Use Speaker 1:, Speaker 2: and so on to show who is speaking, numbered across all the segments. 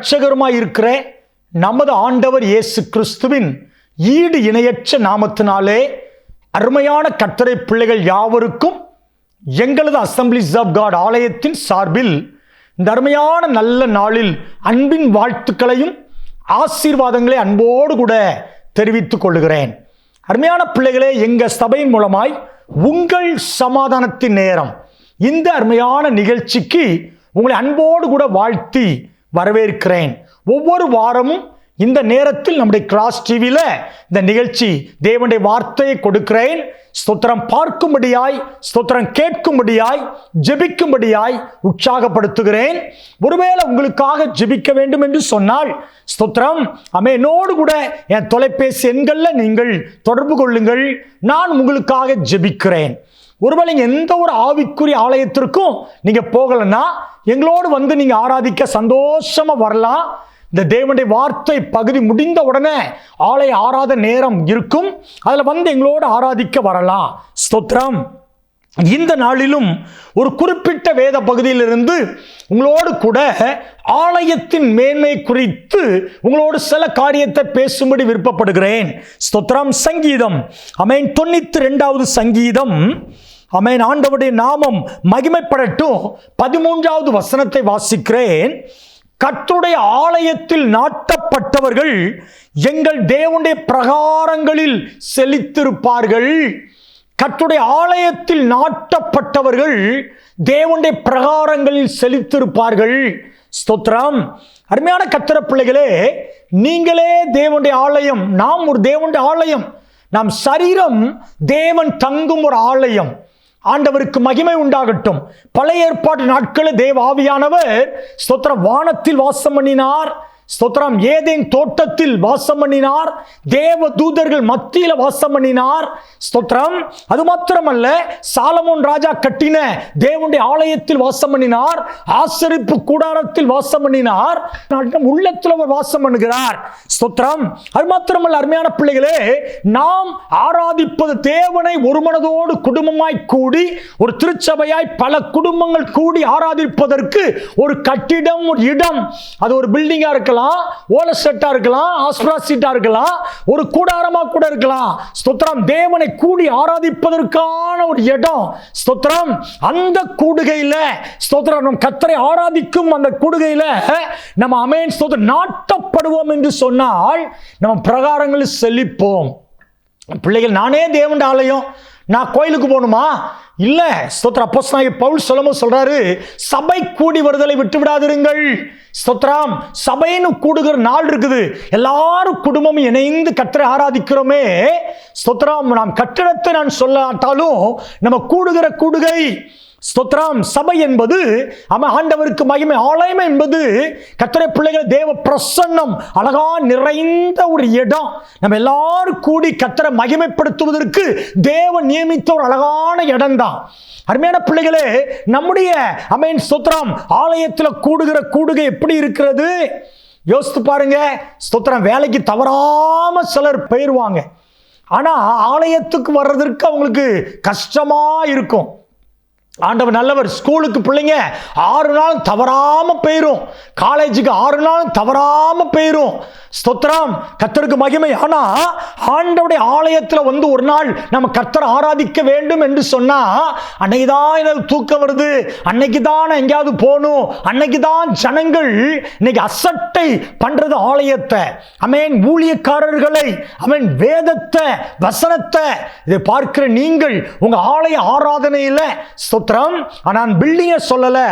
Speaker 1: ஆண்டவரும் இரட்சகருமாய் இருக்கிற நமது ஆண்டவர் இயேசு கிறிஸ்துவின் ஈடு இணையற்ற நாமத்தினாலே அருமையான கத்தரை பிள்ளைகள் யாவருக்கும் எங்களது அசம்பிளிஸ் ஆஃப் காட் ஆலயத்தின் சார்பில் இந்த அருமையான நல்ல நாளில் அன்பின் வாழ்த்துக்களையும் ஆசீர்வாதங்களை அன்போடு கூட தெரிவித்துக் கொள்கிறேன் அருமையான பிள்ளைகளே எங்க சபையின் மூலமாய் உங்கள் சமாதானத்தின் நேரம். இந்த அருமையான நிகழ்ச்சிக்கு உங்களை அன்போடு கூட வாழ்த்தி வரவேற்கிறேன். ஒவ்வொரு வாரமும் இந்த நேரத்தில் நம்முடைய கிராஸ் டிவியில் இந்த நிகழ்ச்சி தேவனுடைய வார்த்தையை கொடுக்கிறேன். ஸ்தோத்திரம் பார்க்கும்படியாய் ஸ்தோத்திரம் கேட்கும்படியாய் ஜெபிக்கும்படியாய் உற்சாகப்படுத்துகிறேன். ஒருவேளை உங்களுக்காக ஜெபிக்க வேண்டும் என்று சொன்னால் ஸ்தோத்திரம் அமேனோடு கூட என் தொலைபேசி எண்களில் நீங்கள் தொடர்பு கொள்ளுங்கள். நான் உங்களுக்காக ஜெபிக்கிறேன். ஒருவேளை எந்த ஒரு ஆவிக்குரிய ஆலயத்திற்கும் நீங்கள் போகலைன்னா எங்களோடு வந்து நீங்கள் ஆராதிக்க சந்தோஷமாக வரலாம். இந்த தேவனுடைய வார்த்தை பகுதி முடிந்த உடனே ஆலய ஆராத நேரம் இருக்கும். அதில் வந்து எங்களோடு ஆராதிக்க வரலாம். ஸ்தோத்ரம் இந்த நாளிலும் ஒரு குறிப்பிட்ட வேத பகுதியிலிருந்து உங்களோடு கூட ஆலயத்தின் மேன்மை குறித்து உங்களோடு சில காரியத்தை பேசும்படி விருப்பப்படுகிறேன். ஸ்தோத்ரம் சங்கீதம். அமேன். தொண்ணூத்தி ரெண்டாவது சங்கீதம். அமேன் ஆண்டவருடைய நாமம் மகிமைப்படட்டும். பதிமூன்றாவது வசனத்தை வாசிக்கிறேன். கற்றுடைய ஆலயத்தில் நாட்டப்பட்டவர்கள் எங்கள் தேவனுடைய பிரகாரங்களில் செழித்திருப்பார்கள். கற்றுடைய ஆலயத்தில் நாட்டப்பட்டவர்கள் தேவனுடைய பிரகாரங்களில் செழித்திருப்பார்கள். ஸ்தோத்ரம் அருமையான கத்திர பிள்ளைகளே நீங்களே தேவனுடைய ஆலயம் நாம் ஒரு தேவனுடைய ஆலயம். நாம் சரீரம் தேவன் தங்கும் ஒரு ஆலயம். ஆண்டவருக்கு மகிமை உண்டாகட்டும். பழைய ஏற்பாட்டு நாட்களில் தேவ ஆவியானவர் சொத்திர வானத்தில் வாசம் பண்ணினார். ஸ்தோத்திரம். ஏதேன் தோட்டத்தில் வாசம் பண்ணினார் தேவ தூதர்கள் மத்தியில் வாசம் பண்ணினார் ஸ்தோத்திரம். அது மாத்திரமல்ல சாலமோன் ராஜா கட்டின தேவனுடைய ஆலயத்தில் வாசம் பண்ணினார் ஆசரிப்பு கூடாரத்தில் வாசம் பண்ணினார் உள்ளத்தில் அவர் வாசம் பண்ணுகிறார் ஸ்தோத்திரம். அது மாத்திரமல்ல அருமையான பிள்ளைகளே நாம் ஆராதிப்பது தேவனை ஒரு மனதோடு குடும்பமாய் கூடி ஒரு திருச்சபையாய் பல குடும்பங்கள் கூடி ஆராதிப்பதற்கு ஒரு கட்டிடம் ஒரு இடம் அது ஒரு பில்டிங்கா இருக்கலாம் ஓல செட்டா இருக்கலாம் ஆஸ்பிரா சீட்டா இருக்கலாம் ஒரு கூடாரமா கூட இருக்கலாம். ஸ்தோத்திரம் தேவனை கூடி ஆராதிப்பதற்கான ஒரு இடம். ஸ்தோத்திரம் அந்த கூடுகையில ஸ்தோத்திரம் நம் கத்தரை ஆராதிக்கும் அந்த கூடுகையில நம்ம அமேன் ஸ்தோத்திரம் நாட்டப்படுவோம் என்று சொன்னால் நம்ம பிரகாரங்களில் செழிப்போம். பிள்ளைகள் நானே தேவன் ஆலயம். நான் கோயிலுக்கு போகணுமா? இல்லை ஸ்தோத்ரா அப்போஸ் பவுல் சொல்லமோ சொல்கிறாரு சபை கூடி வருதலை விட்டு விடாதிருங்கள். ஸ்தோத்ராம் சபைன்னு கூடுகிற நாள் இருக்குது. எல்லாரும் குடும்பமும் இணைந்து கத்தரை ஆராதிக்கிறோமே. ஸ்தோத்ராம் நாம் கட்டிடத்தை நான் சொல்லாட்டாலும் நம்ம கூடுகிற கூடுகை. ஸ்தோத்ராம் சபை என்பது அவன் ஆண்டவருக்கு மகிமை ஆலயம் என்பது கத்திரை பிள்ளைகள் தேவ பிரசன்னம் அழகா நிறைந்த ஒரு இடம். நம்ம எல்லாரும் கூடி கத்தரை மகிமைப்படுத்துவதற்கு தேவ நியமித்த ஒரு அழகான இடம் தான் அருமையான பிள்ளைகளே நம்முடைய அமேன் சுத்திரம் ஆலயத்தில் கூடுகிற கூடுகை எப்படி இருக்கிறது? யோசித்து பாருங்க. ஸ்தோத்திரம் வேலைக்கு தவறாம சிலர் போயிடுவாங்க ஆனா ஆலயத்துக்கு வர்றதற்கு அவங்களுக்கு கஷ்டமா இருக்கும். ஆண்டவர் நல்லவர் ஸ்கூலுக்கு பிள்ளைங்க ஆறு நாள் தவறாமல் போயிடும் காலேஜுக்கு ஆறு நாள் தவறாமல் போயிடும் ஸ்தோத்திரம். கத்தருக்கு மகிமை. ஆனால் ஆண்டவுடைய ஆலயத்தில் வந்து ஒரு நாள் நம்ம கர்த்தரை ஆராதிக்க வேண்டும் என்று சொன்னால் அன்னைக்கு தான் எனக்கு தூக்கம் வருது. அன்னைக்கு தான் எங்கேயாவது போகணும். அன்னைக்கு தான் ஜனங்கள் இன்னைக்கு அசட்டை பண்ணுறது ஆலயத்தை. அமேன். ஊழியக்காரர்களை அமேன் வேதத்தை வசனத்தை இதை பார்க்கிற நீங்கள் உங்கள் ஆலய ஆராதனையில் ஸ்தோத்திரம் நான் பில்டிங்கை சொல்லலை.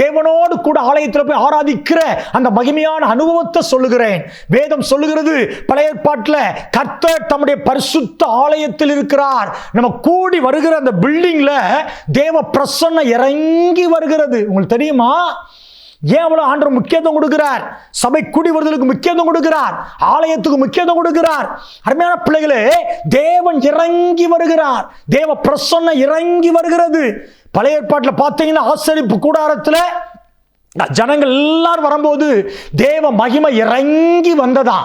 Speaker 1: தேவனோடு கூட ஆலயத்தில் போய் ஆராதிக்கிற அந்த மகிமையான அனுபவத்தை சொல்லுகிறேன். வேதம் சொல்லுகிறது பழைய ஏற்பாட்டில் கர்த்தர் தம்முடைய பரிசுத்த ஆலயத்தில் இருக்கிறார். நம்ம கூடி வருகிற அந்த பில்டிங்கில் தேவ பிரசன்ன இறங்கி வருகிறது. உங்களுக்கு தெரியுமா? ஏன் அவ்வளோ ஆண்டவர் முக்கியத்துவம் கொடுக்கிறார்? சபை கூடி வருதலுக்கு முக்கியத்துவம் கொடுக்கிறார். ஆலயத்துக்கு முக்கியத்துவம் கொடுக்கிறார். அருமையான பிள்ளைகளே தேவன் இறங்கி வருகிறார். தேவ பிரசன்ன இறங்கி வருகிறது. பழைய ஏற்பாட்டில் பார்த்தீங்கன்னா ஆசரிப்பு கூடாரத்தில் ஜனங்கள் எல்லாரும் வரும்போது தேவ மகிமை இறங்கி வந்ததா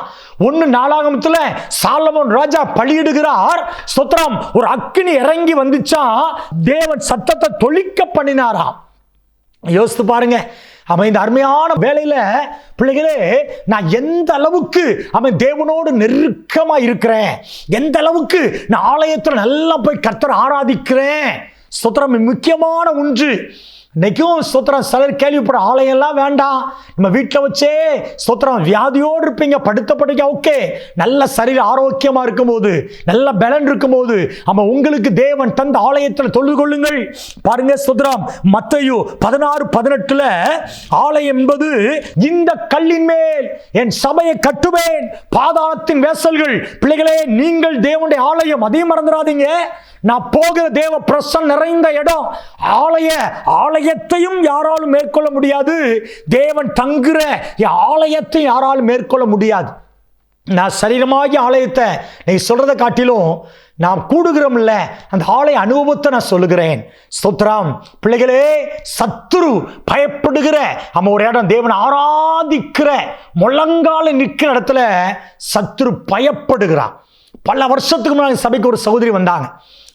Speaker 1: ஒன்று நாளாகமத்தில் சாலமோன் ராஜா பலியிடுகிறார். ஸ்தோத்திரம் ஒரு அக்கினி இறங்கி வந்துச்சா தேவன் சத்தத்தை தொழிக்க பண்ணினாராம். யோசித்து பாருங்க அவன் இந்த அருமையான வேலையில் பிள்ளைகளே நான் எந்த அளவுக்கு அவன் தேவனோடு நெருக்கமாக இருக்கிறேன்? எந்த அளவுக்கு நான் ஆலயத்தில் நல்லா போய் கர்த்தர் ஆராதிக்கிறேன்? ஸ்தோத்திரம் முக்கியமான ஒன்று. இன்னைக்கும் ஸ்தோத்திரம் சிலர் கேள்விப்படுற ஆலயம்லாம் வேண்டாம். நம்ம வீட்டில் வச்சே ஸ்தோத்திரம் வியாதியோடு இருப்பீங்க படுத்த படுக்க ஓகே. நல்ல சரீர ஆரோக்கியமாக இருக்கும்போது நல்ல பலன் இருக்கும்போது ஆமா உங்களுக்கு தேவன் தந்த ஆலயத்தில் தொழுது கொள்ளுங்கள். பாருங்க ஸ்தோத்திரம் மத்தையு பதினாறு பதினெட்டில் ஆலயம் என்பது இந்த கல்லின் மேல் என் சபையை கட்டுவேன். பாதாளத்தின் வேசல்கள் பிள்ளைகளே நீங்கள் தேவனுடைய ஆலயம் அதையும் மறந்துடாதீங்க. நான் போகிற தேவ பிரசன் நிறைந்த இடம். ஆலய ஆலயத்தையும் யாராலும் மேற்கொள்ள முடியாது. தேவன் தங்குற என் ஆலயத்தையும் யாராலும் மேற்கொள்ள முடியாது. நான் சரீரமாகி ஆலயத்தை நீ சொல்றதை காட்டிலும் நாம் கூடுகிறோம்ல அந்த ஆலய அனுபவத்தை நான் சொல்லுகிறேன். ஸ்தோத்திரம். பிள்ளைகளே சத்துரு பயப்படுகிற நம்ம ஒரு இடம் தேவனை ஆராதிக்கிற முழங்கால நிற்கிற இடத்துல சத்துரு பயப்படுகிறான் பல வருஷத்துக்கு முன்னாடி சபைக்கு ஒரு சகோதரி வந்தாங்க.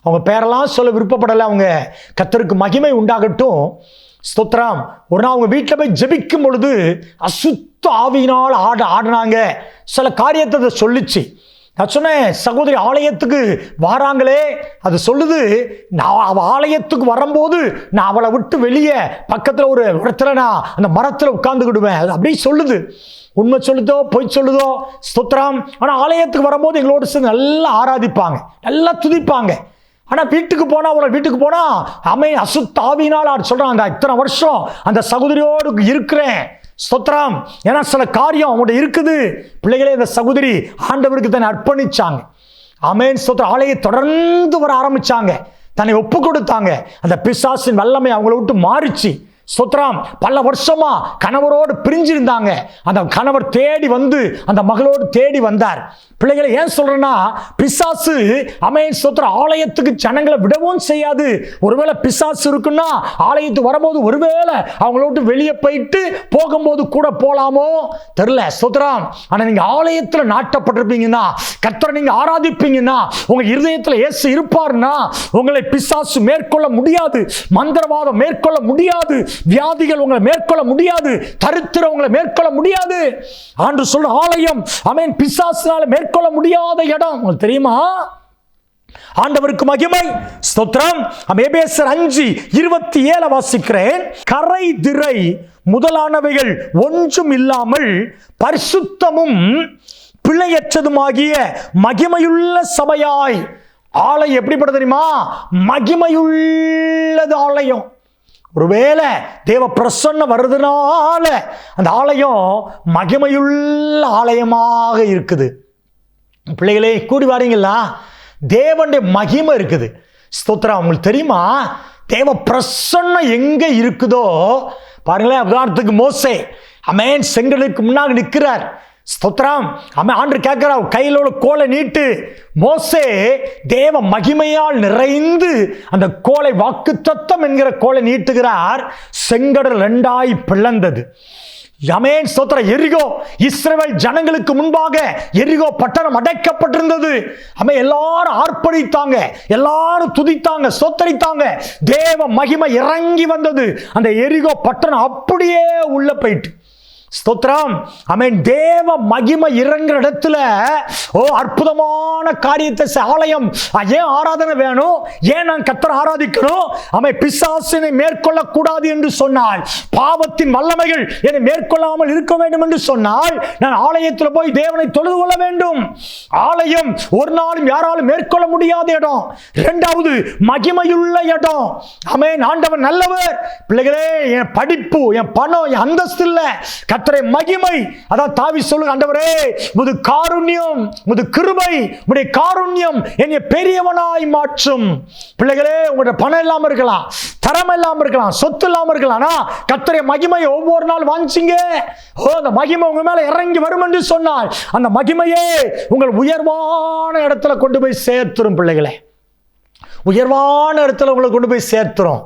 Speaker 1: அவங்க பேரெல்லாம் சொல்ல விருப்பப்படலை. அவங்க கத்தருக்கு மகிமை உண்டாகட்டும். ஸ்தோத்ராம் ஒரு நாள் அவங்க வீட்டில் போய் ஜபிக்கும் பொழுது அசுத்த ஆவியினால் ஆட ஆடினாங்க. சில காரியத்தை அதை சொல்லிச்சு. நான் சொன்னேன் சகோதரி ஆலயத்துக்கு வாராங்களே. அது சொல்லுது நான் அவள் ஆலயத்துக்கு வரும்போது நான் அவளை விட்டு வெளியே பக்கத்தில் ஒரு இடத்துல நான் அந்த மரத்தில் உட்காந்துக்கிடுவேன் அது அப்படியே சொல்லுது. உண்மை சொல்லுதோ பொய் சொல்லுதோ ஸ்தோத்திரம். ஆனால் ஆலயத்துக்கு வரும்போது எங்களோட சேர்ந்து நல்லா ஆராதிப்பாங்க. நல்லா துதிப்பாங்க. ஆனால் வீட்டுக்கு போனால் அவளை வீட்டுக்கு போனால் அமை அசுத்தாவினால் அவர் சொல்கிறான் அந்த இத்தனை வருஷம் அந்த சகோதரியோடு இருக்கிறேன். ஸ்தோத்திரம். ஏன்னா சில காரியம் அவங்கள்ட்ட இருக்குது. பிள்ளைகளே இந்த சகோதரி ஆண்டவருக்கு தன்னை அர்ப்பணிச்சாங்க. அமேன் ஸ்தோத்திரம். ஆலையை தொடர்ந்து வர ஆரம்பிச்சாங்க. தன்னை ஒப்பு கொடுத்தாங்க அந்த பிசாசின் வல்லமை அவங்கள விட்டு மாறிச்சு. சுத்ராம் பல வருஷமா கணவரோடு பிரிஞ்சிருந்தாங்க. அந்த கணவர் தேடி வந்து அந்த மகளோடு தேடி வந்தார். பிள்ளைகளை ஏன் சொல்றேன்னா பிசாசு அமேன் ஸ்தோத்திரம் ஆலயத்துக்கு ஜனங்களை விடவும் செய்யாது. ஒருவேளை பிசாசு இருக்குன்னா ஆலயத்துக்கு வரும்போது ஒருவேளை அவங்கள விட்டு வெளியே போயிட்டு போகும்போது கூட போலாமோ? தெரியல சுத்ராம் ஆனா நீங்க ஆலயத்துல நாட்டப்பட்டிருப்பீங்கன்னா கர்த்தரை நீங்க ஆராதிப்பீங்கன்னா உங்க இருதயத்துல ஏசு இருப்பார்னா உங்களை பிசாசு மேற்கொள்ள முடியாது. மந்திரவாதம் மேற்கொள்ள முடியாது. வியாதிகள் உங்களை மேற்கொள்ள முடியாது. தரித்திரம் உங்களை மேற்கொள்ள முடியாது. ஆண்டு சொல்ற ஆலயம் அமேன் பிசாசினால மேற்கொள்ள முடியாத இடம். உங்களுக்கு தெரியுமா? ஆண்டவருக்கு மகிமை. ஸ்தோத்திரம். எபேசர் அஞ்சு இருபத்தி ஏழை வாசிக்கிறேன். கரை திரை முதலானவைகள் ஒன்றும் இல்லாமல் பரிசுத்தமும் பிழையற்றதுமாகிய மகிமையுள்ள சபையாய். ஆலயம் எப்படிப்பட்ட தெரியுமா? மகிமையுள்ளது ஆலயம். ஒருவேளை தேவ பிரசன்னம் வருதுனால அந்த ஆலயம் மகிமையுள்ள ஆலயமாக இருக்குது. பிள்ளைகளே கூடி வாரீங்களா? தேவனுடைய மகிமை இருக்குது. ஸ்தோத்திரம் உங்களுக்கு தெரியுமா? தேவ பிரசன்னம் எங்கே இருக்குதோ பாருங்களேன் உதாரணத்துக்கு மோசே அமேன் செங்கலுக்கு முன்னாடி நிற்கிறார். ஸ்தோத்ரம் அவன் ஆண்டு கேட்கிறார் கையில் உள்ள கோலை நீட்டு. மோசே தேவ மகிமையால் நிறைந்து அந்த கோலை வாக்குத்தத்தம் என்கிற கோலை நீட்டுகிறார். செங்கடல் ரெண்டாய் பிளந்தது. யமேன் ஸ்தோத்திர எரிகோ இஸ்ரேல் ஜனங்களுக்கு முன்பாக எரிகோ பட்டணம் அடைக்கப்பட்டிருந்தது. அமை எல்லாரும் ஆர்ப்பரித்தாங்க எல்லாரும் துதித்தாங்க சொத்தரித்தாங்க தேவ மகிமை இறங்கி வந்தது. அந்த எரிகோ பட்டணம் அப்படியே உள்ள போயிட்டு. ஸ்தோத்திரம். அமேன் தேவ மகிமை இறங்குற இடத்துல ஓ அற்புதமான காரியத்தை ஆலயம். ஏன் ஆராதனை வேணும்? ஏன் நான் கத்தர் ஆராதிக்கணும்? அமை பிசாசினை மேற்கொள்ளக்கூடாது என்று சொன்னால் பாவத்தின் வல்லமைகள் என்னை மேற்கொள்ளாமல் இருக்க வேண்டும் என்று சொன்னால் நான் ஆலயத்தில் போய் தேவனை தொழுது கொள்ள வேண்டும். ஆலயம் ஒரு நாளும் யாராலும் மேற்கொள்ள முடியாத இடம். இரண்டாவது மகிமையுள்ள இடம். அமேன் ஆண்டவன் நல்லவர். பிள்ளைகளே என் படிப்பு என் பணம் என் அந்தஸ்து இல்லை கத்தரை மகிமை. அதான் தாவி சொல்லு ஆண்டவரே முது காருண்யம் முது கிருபை உடைய காருண்யம் என்னை பெரியவனாய் மாற்றும். பிள்ளைகளே உங்களோட பணம் இல்லாம இருக்கலாம் தரம் இல்லாம இருக்கலாம் சொத்து இல்லாம இருக்கலாம். கத்தரை மகிமை ஒவ்வொரு நாள் வாஞ்சிங்க. ஓ அந்த மகிமை உங்க மேல இறங்கி வரும் என்று சொன்னால் அந்த மகிமையே உங்கள் உயர்வான இடத்துல கொண்டு போய் சேர்த்துரும் பிள்ளைகளே. உயர்வான இடத்துல உங்களை கொண்டு போய் சேர்த்துரும்.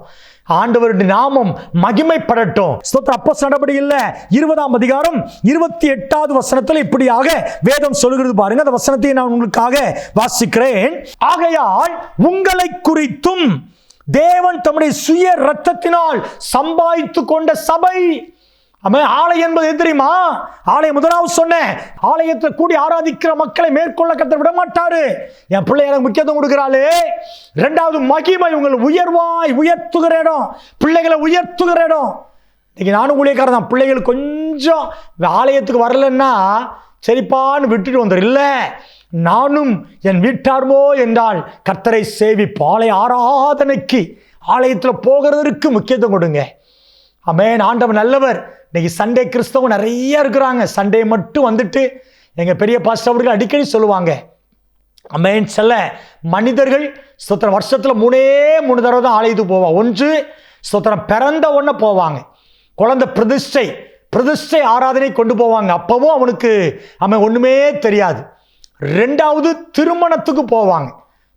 Speaker 1: ஆண்டவருடைய நாமம் மகிமைப்படட்டும். ஸ்தோத்திர அப்போஸ் நடபடியில் இருபதாம் அதிகாரம் இருபத்தி எட்டாவது வசனத்தில் இப்படியாக வேதம் சொல்கிறது பாருங்க. அந்த வசனத்தை நான் உங்களுக்காக வாசிக்கிறேன். ஆகையால் உங்களை குறித்தும் தேவன் தம்முடைய சுய ரத்தத்தினால் சம்பாதித்து கொண்ட சபை ஆமே ஆலை என்பது எது தெரியுமா? ஆலை முதலாவது சொன்னேன். ஆலயத்தில் கூடி ஆராதிக்கிற மக்களை மேற்கொள்ள கத்த விட மாட்டாரு என் பிள்ளை எனக்கு முக்கியத்துவம் கொடுக்கிறாளே. ரெண்டாவது மகிமை உங்களை உயர்வாய் உயர்த்துகிற இடம். பிள்ளைகளை உயர்த்துகிற இடம். இன்னைக்கு நானும் ஊழியக்காரன் தான். பிள்ளைகள் கொஞ்சம் ஆலயத்துக்கு வரலன்னா சரிப்பான்னு விட்டுட்டு வந்துடும் இல்லை நானும் என் வீட்டார்மோ என்றால் கர்த்தரை சேவி பாலை ஆராதனைக்கு ஆலயத்தில் போகிறதற்கு முக்கியத்துவம் கொடுங்க. அமேன் ஆண்டவன் நல்லவர். இன்னைக்கு சண்டே கிறிஸ்தவம் நிறைய இருக்கிறாங்க. சண்டே மட்டும் வந்துட்டு எங்கள் பெரிய பாஸ்டர் அவர்கள் அடிக்கடி சொல்லுவாங்க. அமேன் செல்ல மனிதர்கள் சுத்திரம் வருஷத்தில் மூணே மூணு தடவை தான் ஆலயத்துக்கு போவாங்க ஒன்று சுத்திரம் பிறந்த உடனே போவாங்க. குழந்தை பிரதிஷ்டை பிரதிஷ்டை ஆராதனை கொண்டு போவாங்க. அப்போவும் அவனுக்கு அவன் ஒன்றுமே தெரியாது. ரெண்டாவது திருமணத்துக்கு போவாங்க.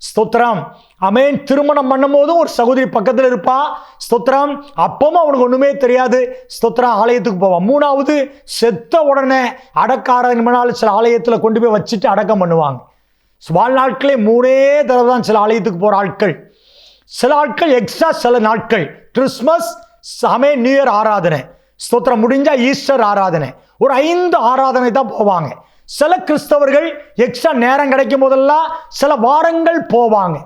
Speaker 1: ஸ்தோத்திரம். அமேன் திருமணம் பண்ணும் போதும் ஒரு சகோதரி பக்கத்தில் இருப்பா. ஸ்தோத்திரம். அப்பவும் அவனுக்கு ஒன்றுமே தெரியாது. ஸ்தோத்திரம் ஆலயத்துக்கு போவான் மூணாவது செத்த உடனே அடக்காரன் சில ஆலயத்தில் கொண்டு போய் வச்சுட்டு அடக்கம் பண்ணுவாங்க. வாழ்நாட்களே மூணே தடவை தான் சில ஆலயத்துக்கு போகிற ஆட்கள். சில ஆட்கள் எக்ஸ்ட்ரா சில நாட்கள். கிறிஸ்மஸ் சமே நியூ இயர் ஆராதனை. ஸ்தோத்திரம் முடிஞ்சால் ஈஸ்டர் ஆராதனை. ஒரு ஐந்து ஆராதனை தான் போவாங்க. சில கிறிஸ்தவர்கள் எக்ஸ்ட்ரா நேரம் கிடைக்கும் போதெல்லாம் சில வாரங்கள் போவாங்க.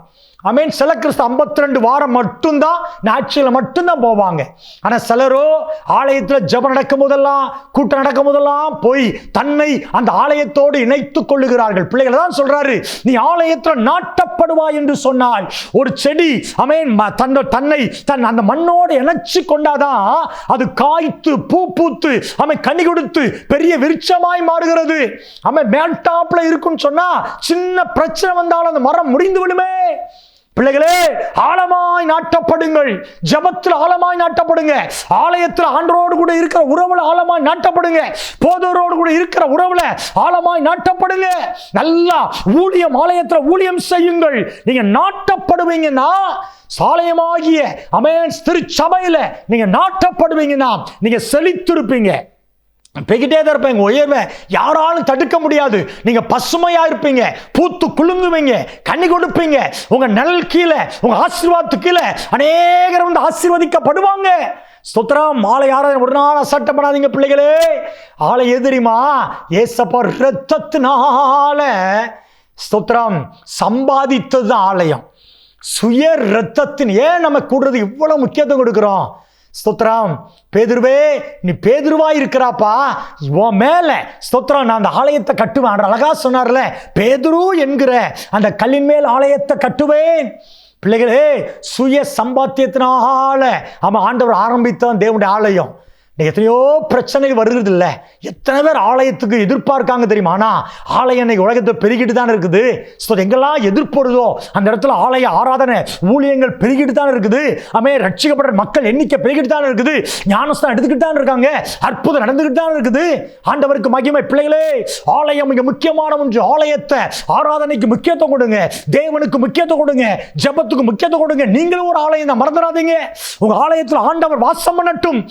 Speaker 1: ஐ மீன் சில கிறிஸ்து ஐம்பத்தி ரெண்டு வாரம் மட்டும்தான் ஞாயிற்றுல மட்டும்தான் போவாங்க. ஆனால் சிலரோ ஆலயத்தில் ஜெபம் நடக்கும் போதெல்லாம் கூட்டம் நடக்கும் போதெல்லாம் போய் தன்னை அந்த ஆலயத்தோடு இணைத்துக் கொள்ளுகிறார்கள். பிள்ளைகளை தான் சொல்றாரு நீ ஆலயத்தில் நாட்டப்படுவாய் என்று சொன்னால் ஒரு செடி அமேன் தன் தன்னை தன் அந்த மண்ணோடு இணைச்சு கொண்டாதான் அது காய்த்து பூ பூத்து அவன் கனி கொடுத்து பெரிய விருட்சமாய் மாறுகிறது. அவன் டாப்பில் இருக்குன்னு சொன்னா சின்ன பிரச்சனை வந்தாலும் அந்த மரம் முடிந்து விடுமே பிள்ளைகளே ஆழமாய் நாட்டப்படுங்கள். ஜபத்தில் ஆழமாய் நாட்டப்படுங்க. ஆலயத்தில் ஆண்டரோடு கூட இருக்கிற உறவுல ஆழமாய் நாட்டப்படுங்க. போதோரோடு கூட இருக்கிற உறவுல ஆழமாய் நாட்டப்படுங்க. நல்லா ஊழியம் ஆலயத்தில் ஊழியம் செய்யுங்கள். நீங்க நாட்டப்படுவீங்கன்னா சாலயமாகிய அமேன் திருச்சபையில் நீங்க நாட்டப்படுவீங்கன்னா நீங்க செழித்திருப்பீங்க. போய்கிட்டே தான் இருப்பேன் உயர்வேன் யாராலும் தடுக்க முடியாது. நீங்கள் பசுமையாக இருப்பீங்க. பூத்து குலுங்குவீங்க. கண்ணி கொடுப்பீங்க. உங்கள் நல் கீழே உங்கள் ஆசீர்வாதத்து கீழே அநேகர் வந்து ஆசீர்வதிக்கப்படுவாங்க. ஸ்தோத்திரம். ஆலை ஆராதனை ஒரு நாள் அசட்டை பண்ணாதீங்க பிள்ளைகளே. ஆளை எதிரிமா ஏசப்பா ரத்தத்தினால ஸ்தோத்திரம். சம்பாதித்தது தான் ஆலயம். சுய ரத்தத்தின் ஏன் நம்ம கூடுறது இவ்வளோ முக்கியத்துவம் கொடுக்குறோம்? ஸ்தோத்ரம் பேதுருவே நீ பேதுருவா இருக்கிறாப்பா உன் மேல ஸ்தோத்ரம் நான் அந்த ஆலயத்தை கட்டுவேன். அழகா சொன்னார்ல பேதுரு என்கிற அந்த கல்லின் மேல் ஆலயத்தை கட்டுவேன். பிள்ளைகளே சுய சம்பாத்தியத்தினால அவன் ஆண்டவர் ஆரம்பித்தான் தேவனுடைய ஆலயம். எத்தனையோ பிரச்சனைகள் வருகிறது இல்லை எத்தனை பேர் ஆலயத்துக்கு எதிர்பார்க்காங்க தெரியுமா? ஆனால் ஆலயம் இன்னைக்கு உலகத்தை பெருகிட்டு தான் இருக்குது. ஸோ எங்கெல்லாம் எதிர்ப்படுதோ அந்த இடத்துல ஆலய ஆராதனை ஊழியங்கள் பெருகிட்டு தான் இருக்குது. அமே ரட்சிக்கப்படுற மக்கள் எண்ணிக்கை பெருகிட்டு தான் இருக்குது. ஞானஸ்தான் எடுத்துக்கிட்டு தான் இருக்காங்க. அற்புதம் நடந்துக்கிட்டு தான் இருக்குது. ஆண்டவருக்கு மகிமை. பிள்ளைகளே ஆலயம் மிக முக்கியமான ஒன்று. ஆலயத்தை ஆராதனைக்கு முக்கியத்துவம் கொடுங்க. தேவனுக்கு முக்கியத்துவம் கொடுங்க. ஜெபத்துக்கு முக்கியத்துவம் கொடுங்க. நீங்களும் ஒரு ஆலயம் தான். மறந்துடாதீங்க. உங்க ஆலயத்தில் ஆண்டவர் வாசம் பண்ணட்டும்.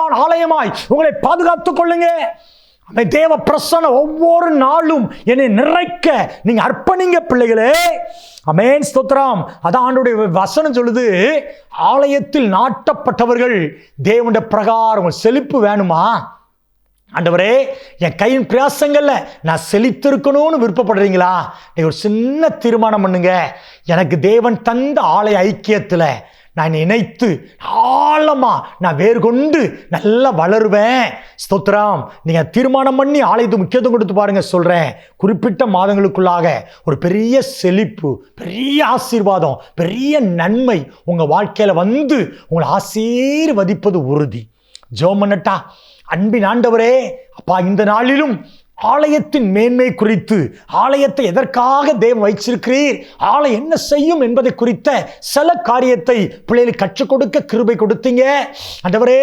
Speaker 1: பரிசுத்தமான ஆலயமாய் உங்களை பாதுகாத்துக் கொள்ளுங்க. அவை தேவ பிரசன்ன ஒவ்வொரு நாளும் என்னை நிறைக்க நீங்க அர்ப்பணிங்க பிள்ளைகளே. அமேன் ஸ்தோத்ராம் அதான் ஆண்டுடைய வசனம் சொல்லுது ஆலயத்தில் நாட்டப்பட்டவர்கள் தேவனுடைய பிரகாரம் செழிப்பு வேணுமா? ஆண்டவரே என் கையின் பிரயாசங்களில் நான் செழித்திருக்கணும்னு விருப்பப்படுறீங்களா? நீ ஒரு சின்ன தீர்மானம் பண்ணுங்க. எனக்கு தேவன் தந்த ஆலய ஐக்கியத்தில் நான் நினைத்து ஆழமாக நான் வேறு கொண்டு நல்லா வளருவேன். ஸ்தோத்ராம் நீங்கள் தீர்மானம் பண்ணி ஆலயத்து முக்கியத்துவம் கொடுத்து பாருங்கள் சொல்கிறேன் குறிப்பிட்ட மாதங்களுக்குள்ளாக ஒரு பெரிய செழிப்பு பெரிய ஆசீர்வாதம் பெரிய நன்மை உங்கள் வாழ்க்கையில் வந்து உங்களை ஆசீர்வதிப்பது உறுதி. ஜோமன்னட்டா அன்பின் ஆண்டவரே அப்பா இந்த நாளிலும் ஆலயத்தின் மேன்மை குறித்து ஆலயத்தை எதற்காக தேவன் வைச்சிருக்கிறீர் ஆலயம் என்ன செய்யும் என்பதை குறித்த சில காரியத்தை பிள்ளைகளுக்கு கற்றுக் கொடுக்க கிருபை கொடுத்தீங்க. அந்தவரே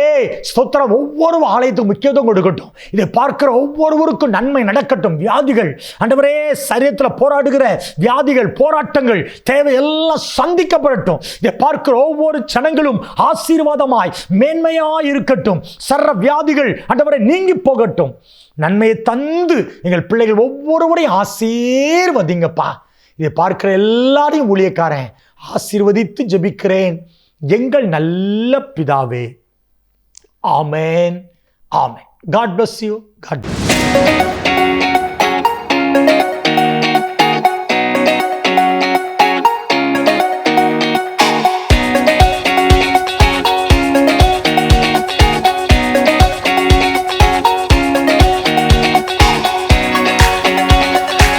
Speaker 1: ஸ்தோத்திரம் ஒவ்வொரு ஆலயத்துக்கு முக்கியத்துவம் கொடுக்கட்டும். இதை பார்க்கிற ஒவ்வொருவருக்கும் நன்மை நடக்கட்டும். வியாதிகள் அந்தவரே சரீரத்தில் போராடுகிற வியாதிகள் போராட்டங்கள் தேவை எல்லாம் சந்திக்கப்படட்டும். இதை பார்க்கிற ஒவ்வொரு ஜனங்களும் ஆசீர்வாதமாய் மேன்மையாய் இருக்கட்டும். சர்ற வியாதிகள் அந்தவரை நீங்கி போகட்டும். நன்மையை தந்து எங்கள் பிள்ளைகள் ஒவ்வொருவரையும் ஆசீர்வதிங்கப்பா. இதை பார்க்கிற எல்லாரையும் ஊழியக்காரன் ஆசீர்வதித்து ஜபிக்கிறேன். எங்கள் நல்ல பிதாவே. Amen. Amen. God bless you God